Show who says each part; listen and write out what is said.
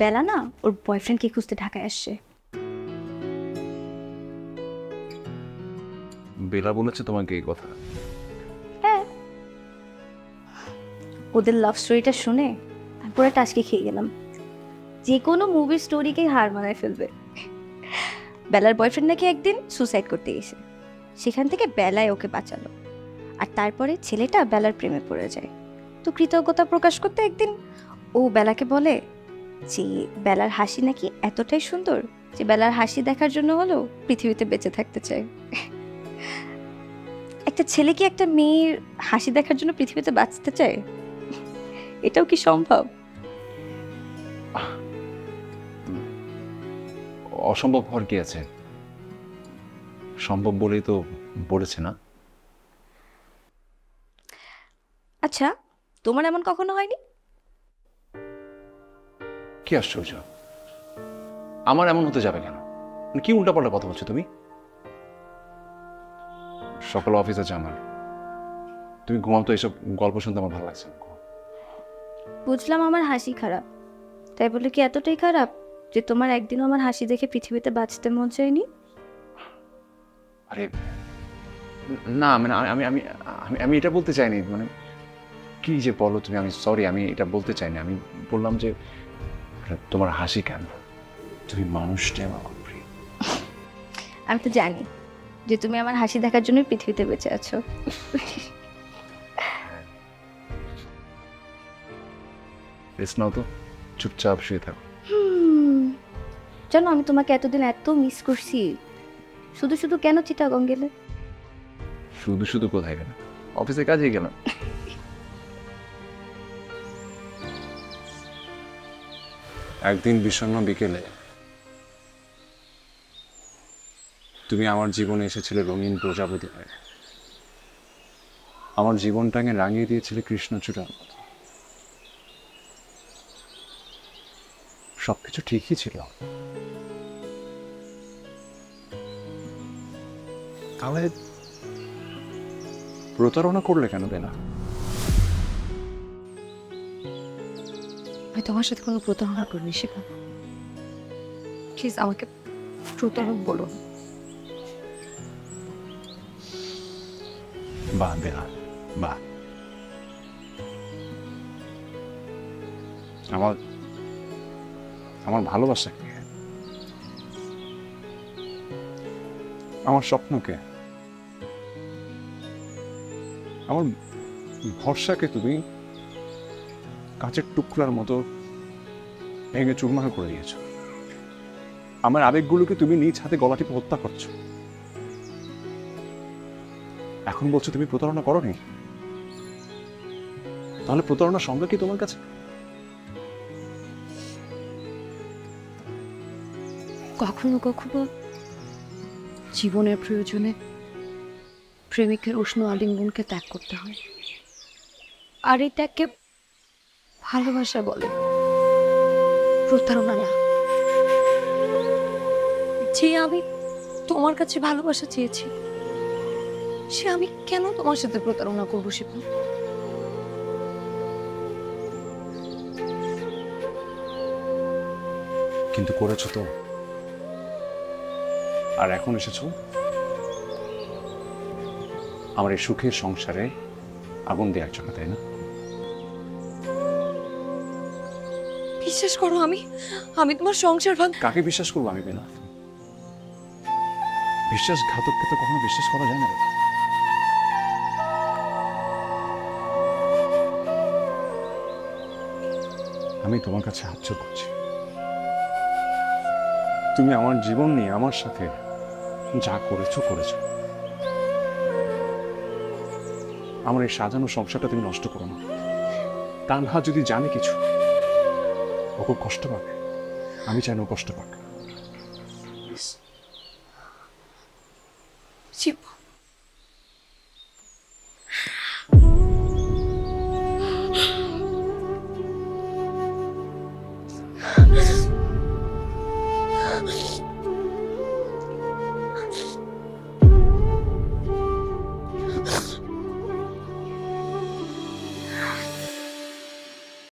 Speaker 1: বেলা না ওর বয়ফ্রেন্ডকে খুঁজতে ঢাকায় আসছে।
Speaker 2: বেলা বলেছে তোমাকে এই কথা।
Speaker 1: হ্যাঁ। ওদের লাভ স্টোরিটা শুনে আমি পুরো টাচকে খেয়ে গেলাম। যে কোনো মুভির স্টোরিকেই হার মানায় ফেলবে। বেলার বয়ফ্রেন্ড নাকি একদিন সুসাইড করতে গেছে। সেখান থেকে বেলায় ওকে বাঁচালো। আর তারপরে ছেলেটা বেলার প্রেমে পড়ে যায়। তো কৃতজ্ঞতা প্রকাশ করতে একদিন ও বেলাকে বলে যে বেলার হাসি নাকি এতটাই সুন্দর যে বেলার হাসি দেখার জন্য হলেও পৃথিবীতে বেঁচে থাকতে চায়। একটা ছেলে কি একটা মেয়ের হাসি দেখার জন্য পৃথিবীতে বাঁচতে চায়? এটাও কি সম্ভব?
Speaker 2: অসম্ভব হওয়ার কি আছে? সম্ভব বলেই তো বলেছে না?
Speaker 1: আচ্ছা তোমার এমন কখনো হয়নি?
Speaker 2: কি আশ্চর্য আমার এমন হতে যাবে কেন? কি উল্টাপাল্টা কথা বলছো তুমি? সকাল অফিস আছে আমার। তুমি ঘুমাও তো এইসব গল্প শুনতে আমার ভালো লাগছে
Speaker 1: বুঝলাম আমার হাসি খারাপ। তাই বলে কি এতটাই খারাপ যে তোমার একদিনও আমার হাসি দেখে পৃথিবীতে বাঁচতে মন চায়নি?
Speaker 2: আরে না মানে আমি আমি আমি আমি এটা বলতে চাইনি। মানে কি যে বলো তুমি আমি সরি আমি এটা বলতে চাইনি। আমি বললাম যে তোমার হাসি কেন? তুমি মানুষটাই আমার খুব প্রিয়
Speaker 1: আমি তো জানি যে তুমি আমার হাসি দেখার জন্যই পৃথিবীতে বেঁচে আছো।
Speaker 2: রেস্ট নাও তো চুপচাপ শুয়ে থাকো।
Speaker 1: জানো আমি তোমাকে এতদিন এত মিস করছি। শুধু শুধু কেন চিটাগং গেলে?
Speaker 2: শুধু শুধু কোথায় গেলাম অফিসে কাজে গেলাম। একদিন বিষণ্ণ বিকেলে তুমি আমার জীবনে এসেছিলে রঙিন প্রজাপতি হয়ে আমার জীবনটাকে রাঙিয়ে দিয়েছিলে কৃষ্ণচূড়ার মতো। সবকিছু ঠিকই ছিল। তাহলে প্রতারণা করলে কেন বেলা
Speaker 3: আমি তোমার সাথে কোনো প্রতারণা করিনি, শিখা। প্লিজ আমাকে প্রতারক বলো।
Speaker 2: বাহ বাহ। আমার আমার ভালোবাসাকে আমার স্বপ্নকে আমার ভরসাকে তুমি? কাঁচের টুকরার মতো ভেঙে চুরমার করে দিয়েছ। আমার আবেগগুলোকে তুমি নিজ হাতে গলা টিপে হত্যা করছ। এখন বলছো তুমি প্রতারণা করনি? তাহলে প্রতারণা সঙ্গে কি তোমার কাছে?
Speaker 3: কখনো কখনো জীবনের প্রয়োজনে প্রেমিকের উষ্ণ আলিঙ্গনকে ত্যাগ করতে হয়। আর এই ত্যাগকে ভালোবাসা বলে। প্রতারণা না। যে আমি তোমার কাছে ভালোবাসা চেয়েছি, সে আমি কেন তোমার সাথে প্রতারণা করব শিপা?
Speaker 2: কিন্তু করেছ তো। আর এখন এসেছ? আমার এই সুখের সংসারে আগুন দেওয়ার জন্য তাই না?
Speaker 3: বিশ্বাস করো আমি আমি তোমার সংসার ভাগ
Speaker 2: কাকে বিশ্বাস করব আমি, বেলা? বিশ্বাসঘাতককে তো কখনো বিশ্বাস করা যায় না আমি তোমার কাছে হাত জোর করছি। তুমি আমার জীবন নিয়ে আমার সাথে যা করেছ করেছ। আমার এই সাজানো সংসারটা তুমি নষ্ট করো না। তানহা যদি জানে কিছু ও খুব কষ্ট পাবে। আমি চাই না কষ্ট পাক।
Speaker 3: শিপা